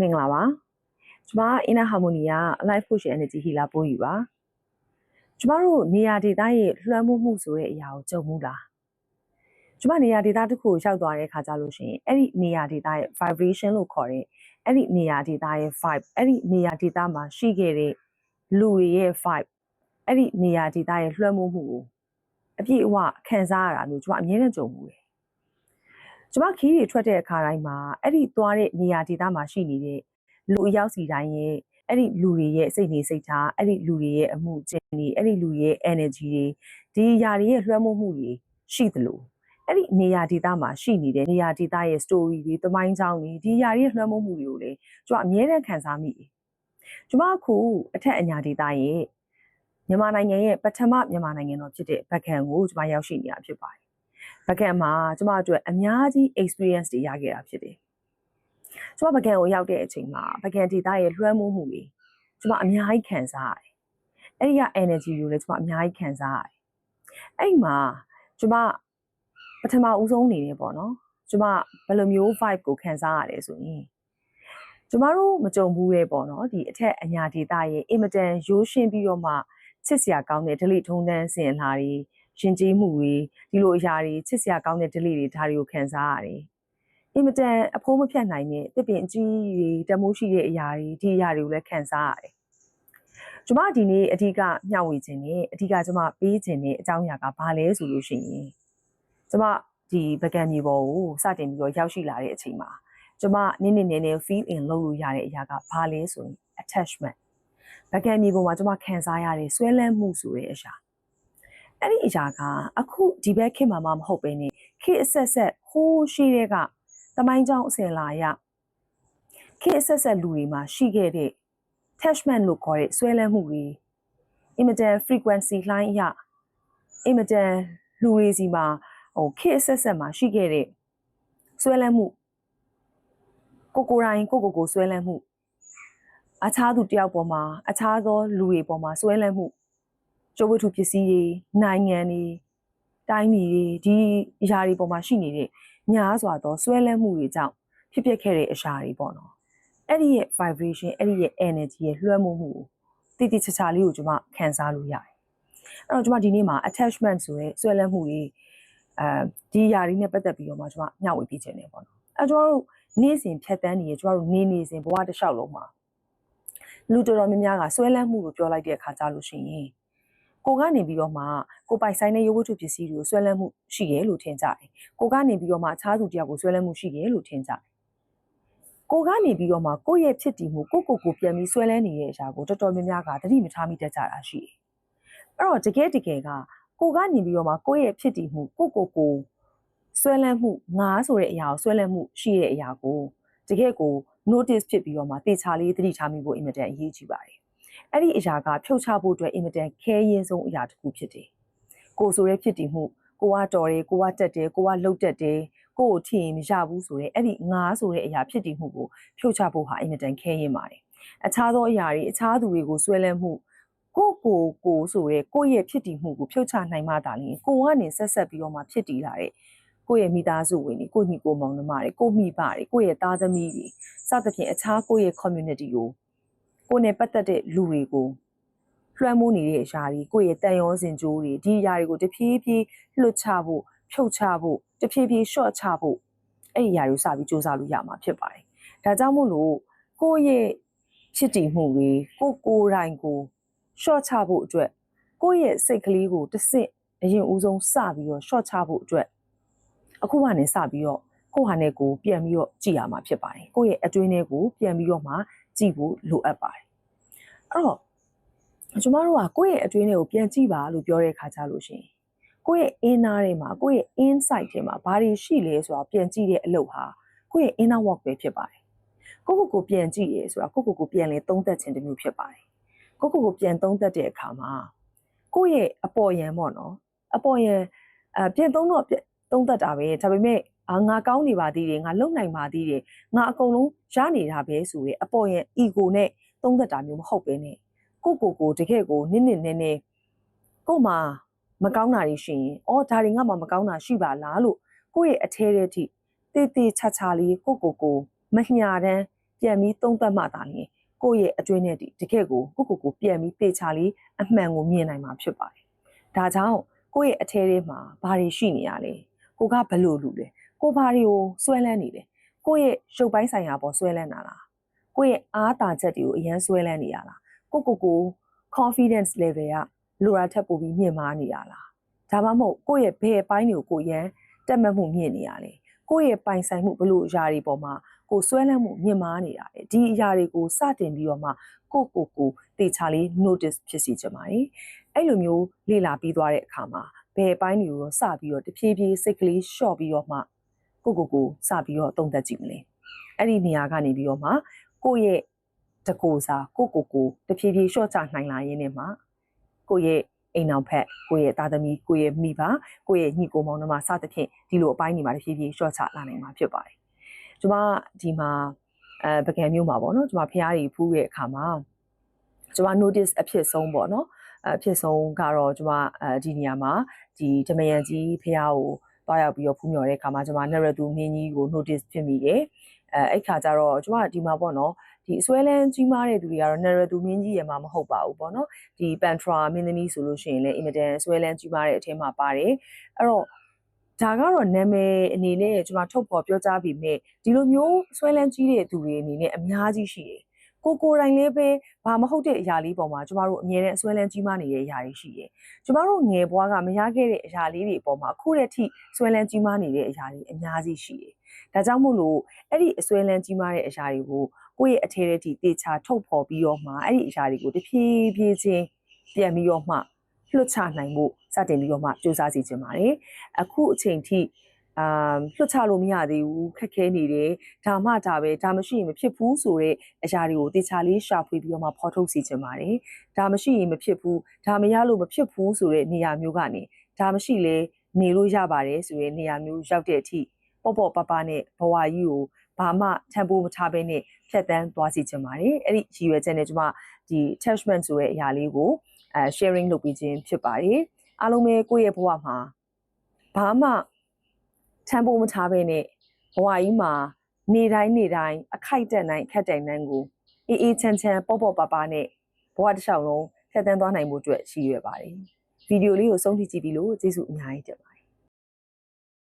မင်္ဂလာပါကျမ Inner Harmony က Life Coach Energy Healer ပို့ယူပါကျမတို့နေရာဒေသရဲ့လွှမ်းမိုးမှုဆိုတဲ့အရာကိုကြုံမှုလားကျမနေရာဒေသတစ်ခုကိုရောက်သွားတဲ့အခါကျလို့ရှိရင်အဲ့ဒီနေရာဒေသရဲ့ vibration လို့ခေါ်တဲ့အဲ့ဒီနေရာဒေသရဲ့ vibe အဲ့ဒီနေရာဒေသမှာရှိခဲ့တဲ့လူတွေရဲ့ vibe အဲ့ဒီနေရာဒေသရဲ့လွှမ်းမိုးမှုကိုအပြည့်အဝခံစားရတာမျိုးကျမအမြဲတမ်းကြုံမှုတယ် ကျမခီးတွေထွက်တဲ့အခါတိုင်းမှာအဲ့ဒီသွားတဲ့နေရာဒေသမှာရှိနေတဲ့လူအယောက်စီတိုင်းရဲ့အဲ့ဒီလူတွေရဲ့စိတ်နေစိတ်ထားအဲ့ဒီလူတွေရဲ့အမှုကျင့်တွေအဲ့ဒီလူတွေရဲ့ energy တွေဒီຢာတွေရဲ့လွှမ်းမိုးမှုတွေရှိသလိုအဲ့ဒီနေရာဒေသမှာရှိနေတဲ့နေရာဒေသရဲ့ story တွေသမိုင်းကြောင်းတွေဒီຢာတွေရဲ့လွှမ်းမိုးမှုတွေကိုလည်းကျွန်တော်အမြဲတမ်းခံစားမိတယ်ကျွန်မအခုအထက်အညာဒေသရဲ့မြန်မာနိုင်ငံရဲ့ပထမမြန်မာနိုင်ငံတော်ဖြစ်တဲ့ဗတ်ကန်ကိုကျွန်မရောက်ရှိနေတာဖြစ်ပါတယ် ဗကန်မှာကျမအတွက်အများကြီး experience တွေရခဲ့တာဖြစ်တယ်။ကျမဗကန်ကိုရောက်တဲ့အချိန်မှာဗကန်ဒေတာရဲ့လွှမ်းမိုးမှုတွေကျမအများကြီးခံစားရတယ်။အဲ့ဒီက energy ကိုလည်းကျမအများကြီးခံစားရတယ်။အဲ့မှာကျမပထမဦးဆုံးအနေနဲ့ပေါ့နော်။ကျမဘယ်လိုမျိုး vibe ကိုခံစားရတယ်ဆိုရင်ကျမတို့မကြုံဘူးရဲ့ပေါ့နော်ဒီအထက်အညာဒေတာရဲ့အင်မတန်ရိုးရှင်းပြီးတော့မှချစ်စရာကောင်းတဲ့ဒလိထုံးတန်းစင်လာတွေ ရှင်ကျေးမှုတွေဒီလိုအရာတွေချစ်စရာကောင်းတဲ့ delay တွေဒါတွေကိုခံစားရတယ်။အင်မတန်အဖိုးမဖြတ်နိုင်တဲ့တစ်ပင်အကြီးတွေတမိုးရှိတဲ့အရာတွေဒီအရာတွေကိုလည်းခံစားရတယ်။ကျမဒီနေ့အဓိကမျှဝေခြင်းနဲ့အဓိကကျမပေးခြင်းနဲ့အကြောင်းအရာကဘာလဲဆိုလို့ရှိရင်ကျမဒီဗကန်မြေပေါ်ကိုစတင်ပြီးတော့ရောက်ရှိလာတဲ့အချိန်မှာကျမနည်းနည်းနည်းနည်း feel in လုပ်လို့ရတဲ့အရာကဘာလဲဆိုရင် attachment ဗကန်မြေပေါ်မှာကျမခံစားရတဲ့ဆွဲလန်းမှုဆိုတဲ့အရာ အဲ့ဒီအရာကအခုဒီဘက်ခေတ်မှာမှမဟုတ်ပဲねခေတ်အဆက်ဆက်ဟိုးရှိတဲ့ကတမိုင်းကြောင်းအစဉ်လာရခေတ်အဆက်ဆက်လူတွေမှာရှိခဲ့တဲ့ attachment လို့ခေါ်တဲ့ဆွဲလန်းမှုတွေ immediate frequency လှိုင်းအရ immediate လူတွေစီမှာဟိုခေတ်အဆက်ဆက်မှာရှိခဲ့တဲ့ဆွဲလန်းမှုကိုကိုတိုင်းကိုကိုကိုဆွဲလန်းမှုအခြားသူတယောက်ပေါ်မှာအခြားသောလူတွေပေါ်မှာဆွဲလန်းမှု ကျိုးဝတ္ထုပစ္စည်းတွေနိုင်ငံတွေတိုင်းပြည်တွေဒီအရာတွေပေါ်မှာရှိနေတဲ့ညားစွာသောဆွဲလန်းမှုတွေကြောင့်ဖြစ်ပျက်ခဲ့တဲ့အရာတွေပေါ့နော်အဲ့ဒီရဲ့ vibration အဲ့ဒီရဲ့ energy ရဲ့လွှမ်းမိုးမှုကိုတိတိကျကျလေးကိုကျွန်မခံစားလို့ရတယ်အဲ့တော့ကျွန်မဒီနေ့မှာ attachment ဆိုရဲဆွဲလန်းမှုတွေအဲဒီຢာတွေနဲ့ပတ်သက်ပြီးတော့မှကျွန်မမျှဝေပြချင်တယ်ပေါ့နော်အဲကျွန်တော်တို့နေ့စဉ်ဖြတ်တန်းနေရကျွန်တော်တို့နေနေစဉ်ဘဝတစ်လျှောက်လုံးမှာလူတော်တော်များများကဆွဲလန်းမှုကိုပြောလိုက်တဲ့အခါကြလို့ရှိရင် ကိုကနေပြီးတော့မှကိုပိုက်ဆိုင်တဲ့ရုပ်ဝတ္ထုပစ္စည်းတွေကိုဆွဲလန်းမှုရှိရဲလို့ထင်ကြတယ်။ကိုကနေပြီးတော့မှအခြားသူတယောက်ကိုဆွဲလန်းမှုရှိရဲလို့ထင်ကြတယ်။ကိုကနေပြီးတော့မှကိုယ့်ရဲ့ဖြစ်တည်မှုကိုကိုကိုပြန်ပြီးဆွဲလန်းနေတဲ့အရာကိုတော်တော်များများကသတိမထားမိတတ်ကြတာရှိတယ်။အဲ့တော့တကယ်တကယ်ကကိုကနေပြီးတော့မှကိုယ့်ရဲ့ဖြစ်တည်မှုကိုကိုကိုဆွဲလန်းမှုငါဆိုတဲ့အရာကိုဆွဲလန်းမှုရှိတဲ့အရာကိုတကယ်ကို notice ဖြစ်ပြီးတော့မှတေချာလေးသတိထားမိဖို့အင်မတန်အရေးကြီးပါတယ် အဲ့ဒီအရာကဖြုတ်ချဖို့အတွက်အင်မတန်ခဲရင်ဆုံးအရာတစ်ခုဖြစ်တယ်။ကိုဆိုရဲဖြစ်တည်မှုကိုကတော်တယ်ကိုကတက်တယ်ကိုကလှုပ်တက်တယ်ကိုကိုထင်ရင်မရဘူးဆိုရဲအဲ့ဒီငါဆိုတဲ့အရာဖြစ်တည်မှုကိုဖြုတ်ချဖို့ဟာအင်မတန်ခဲရင်ပါတယ်။အခြားသောအရာတွေအခြားသူတွေကိုဆွဲလန်းမှုကိုကိုကိုဆိုရဲကိုရဲ့ဖြစ်တည်မှုကိုဖြုတ်ချနိုင်မှသာလျှင်ကိုကနေဆက်ဆက်ပြီးတော့မှဖြစ်တည်လာတဲ့ကိုယ့်ရဲ့မိသားစုဝင်တွေကိုညီကိုမောင်နှမတွေကိုမိဘတွေကိုယ့်ရဲ့သားသမီးတွေစသဖြင့်အခြားကိုယ့်ရဲ့ community ကို ကိုယ်နဲ့ပတ်သက်တဲ့လူတွေကိုလွှမ်းမိုးနေတဲ့အရာတွေကိုယ့်ရဲ့တန်ရောစင်ကြိုးတွေဒီအရာတွေကိုတဖြည်းဖြည်းလွတ်ချဖို့ဖြုတ်ချဖို့တဖြည်းဖြည်း short ချဖို့အဲ့ဒီအရာတွေကိုစပြီးစူးစမ်းလို့ရမှာဖြစ်ပါတယ်။ဒါကြောင့်မို့လို့ကိုယ့်ရဲ့ဖြစ်တည်မှုတွေကိုကိုယ်တိုင်ကို short ချဖို့အတွက်ကိုယ့်ရဲ့စိတ်ကလေးကိုတစ်ဆင့်အရင်ဦးဆုံးစပြီးတော့ short ချဖို့အတွက်အခုကနေစပြီးတော့ကိုယ့်ဟာနဲ့ကိုပြန်ပြီးတော့ကြည့်ရမှာဖြစ်ပါတယ်။ကိုယ့်ရဲ့အတွင်းထဲကိုပြန်ပြီးတော့မှ ကြည့်ဖို့လိုအပ်ပါတယ်အဲ့တော့ကျမတို့ကကိုယ့်ရဲ့အတွင်းထဲကိုပြန်ကြည့်ပါလို့ပြောတဲ့အခါကျလို့ရှိရင်ကိုယ့်ရဲ့ inner ထဲမှာကိုယ့်ရဲ့ inside ထဲမှာဘာတွေရှိလဲဆိုတာပြန်ကြည့်တဲ့အလုပ်ဟာကိုယ့်ရဲ့ inner work ပဲဖြစ်ပါတယ်ကိုယ့်ကိုယ်ကိုပြန်ကြည့်ရဲဆိုတာကိုယ့်ကိုယ်ကိုပြန်လဲသုံးသပ်ခြင်းတစ်မျိုးဖြစ်ပါတယ်ကိုယ့်ကိုယ်ကိုပြန်သုံးသပ်တဲ့အခါမှာကိုယ့်ရဲ့အပေါ်ယံပေါ့နော်အပေါ်ယံအပြန်သုံးတော့သုံးသပ်တာပဲဒါပေမဲ့ အာငါကောင်းနေပါသေးတယ်ငါလုံနိုင်ပါသေးတယ်ငါအကုန်လုံးရနေတာပဲဆိုရဲအပေါ်ရဲ့ ego နဲ့သုံးသက်တာမျိုးမဟုတ်ပဲနဲ့ကိုကိုကိုတကယ်ကိုနစ်နစ်နဲနဲကိုမှမကောင်းတာတွေရှိရင်အော်ဒါတွေငါမှမကောင်းတာရှိပါလားလို့ကိုယ့်ရဲ့အထဲထဲထိတေးသေးချာချာလေးကိုကိုကိုမညာတန်းပြန်ပြီးသုံးသပ်မှသာလျှင်ကိုယ့်ရဲ့အကျွေးနဲ့ဒီတကယ့်ကိုကိုယ့်ကိုယ်ကိုပြန်ပြီးတေချာလေးအမှန်ကိုမြင်နိုင်မှာဖြစ်ပါတယ်။ဒါကြောင့်ကိုယ့်ရဲ့အထဲထဲမှာဘာတွေရှိနေရလဲ။ကိုကဘလို့လူလဲ။ ကိုဘာတွေကိုစွဲလန်းနေလဲ။ကိုယ့်ရဲ့ရုပ်ပိုင်းဆိုင်ရာပေါ်စွဲလန်းတာလား။ကိုယ့်ရဲ့အားတာချက်တွေကိုအရန်စွဲလန်းနေရလား။ကိုကိုကို confidence level ကလိုရာထက်ပိုပြီးမြင့်မားနေရလား။ဒါမှမဟုတ်ကိုယ့်ရဲ့ဘယ်ပိုင်းတွေကိုကိုရန်တက်မှတ်မှုမြင့်နေရလဲ။ကိုယ့်ရဲ့ပိုင်ဆိုင်မှုဘလို့အရာတွေပေါ်မှာကိုဆွဲလန်းမှုမြင့်မားနေတာလေဒီအရာတွေကိုစတင်ပြီးတော့မှကိုကိုကိုတေချာလေး notice ဖြစ်စီချင်ပါတယ်အဲ့လိုမျိုးလေ့လာပြီးသွားတဲ့အခါမှာဘယ်အပိုင်းတွေကိုတော့စပြီးတော့တဖြည်းဖြည်းစိတ်ကလေး short ပြီးတော့မှ ကိုကိုကိုစပြီးတော့သုံးသပ်ကြည့်မလဲအဲ့ဒီနေရာကနေပြီးတော့မှကိုယ့်ရဲ့တကိုယ်စာကိုကိုကိုတဖြည်းဖြည်း short ချနိုင်လာရင်းနဲ့မှကိုယ့်ရဲ့အိမ်အောင်ဖက်ကိုယ့်ရဲ့သားသမီးကိုယ့်ရဲ့မိဘကိုယ့်ရဲ့ညီကိုမောင်နှမစသဖြင့်ဒီလိုအပိုင်းတွေမှာတဖြည်းဖြည်း short ချလာနိုင်မှာဖြစ်ပါတယ်ကျမဒီမှာအဲပကံမျိုးမှာပေါ့နော်ကျမဖះတွေဖူးတဲ့အခါမှာကျမ notice အဖြစ်ဆုံးပေါ့နော်အဖြစ်ဆုံးကတော့ကျမအဲဒီနေရာမှာဒီဓမယန်ကြီးဖះကို တွားရောက်ပြီးတော့ဖူးမြော်တဲ့အခါမှာကျမနရတူမင်းကြီးကို notice ဖြစ်မိတယ်အဲအဲ့ခါကျတော့ကျမဒီမှာပေါ့နော်ဒီအစွဲလန်းကြီးမားတဲ့သူတွေကတော့နရတူမင်းကြီးရမှာမဟုတ်ပါဘူးပေါ့နော်ဒီပန်ထရာမင်းသမီးဆိုလို့ရှိရင်လည်းအင်မတန်အစွဲလန်းကြီးမားတဲ့အထက်မှာပါတယ်အဲ့တော့ဒါကတော့နာမည်အနေနဲ့ကျွန်မထုတ်ဖော်ပြောကြားပြီးမြဲဒီလိုမျိုးဆွဲလန်းကြီးတဲ့သူတွေအနေနဲ့အများကြီးရှိတယ်။ ကိုကိုယ်တိုင်လေးပဲဘာမဟုတ်တဲ့အရာလေးပေါ်မှာကျမတို့အမြဲတမ်းဆွဲလန်းကြီးမားနေတဲ့အရာတွေရှိတယ်။ကျမတို့ငယ်ဘွားကမရခဲ့တဲ့အရာလေးတွေပေါ်မှာအခုတည်းထိဆွဲလန်းကြီးမားနေတဲ့အရာတွေအများကြီးရှိတယ်။ဒါကြောင့်မို့လို့အဲ့ဒီအဆွဲလန်းကြီးမားတဲ့အရာတွေကိုကိုယ့်ရဲ့အထဲထဲထိတေချာထုတ်ဖော်ပြီးတော့မှအဲ့ဒီအရာတွေကိုတဖြည်းဖြည်းချင်းပြန်ပြီးတော့မှလွှတ်ချနိုင်ဖို့စတင်ပြီးတော့မှစူးစမ်းစီခြင်းပါတယ်။အခုအချိန်ထိ အာလွှတ်ချလို့မရသေးဘူးခက်ခဲနေတယ်ဒါမှဒါပဲဒါမရှိရင်မဖြစ်ဘူးဆိုတဲ့အရာတွေကိုတေချာလေးရှာဖွေပြီးတော့မှဖော်ထုတ်စီခြင်းပါတယ်ဒါမရှိရင်မဖြစ်ဘူးဒါမရလို့မဖြစ်ဘူးဆိုတဲ့နေရာမျိုးကနေဒါမရှိလဲနေလို့ရပါတယ်ဆိုတဲ့နေရာမျိုးရောက်တဲ့အထိပေါ့ပေါ့ပပနဲ့ဘဝကြီးကိုဘာမှထံပိုးမထားဘဲနဲ့ဖြတ်တန်းသွားစီခြင်းပါတယ်အဲ့ဒီရည်ရွယ်ချက်နဲ့ကျွန်မဒီ attachment ဆိုတဲ့အရာလေးကိုအဲ sharing လုပ်ပြီးခြင်းဖြစ်ပါတယ်အားလုံးပဲကိုယ့်ရဲ့ဘဝမှာဘာမှ ထမ်းဖို့မထားဘဲနဲ့ဘဝကြီးမှာနေတိုင်းနေတိုင်းအခိုက်အတန့်တိုင်းခက်တိုင်တိုင်းကိုအေးအေးချမ်းချမ်းပေါ့ပေါ့ပါပါနဲ့ဘဝတစ်လျှောက်လုံးဖြတ်သန်းသွားနိုင်မှုအတွက်ရှိရပါတယ်ဗီဒီယိုလေးကိုဆုံးဖြတ်ကြည့်ပြီးလို့ကျေးဇူးအများကြီးတင်ပါ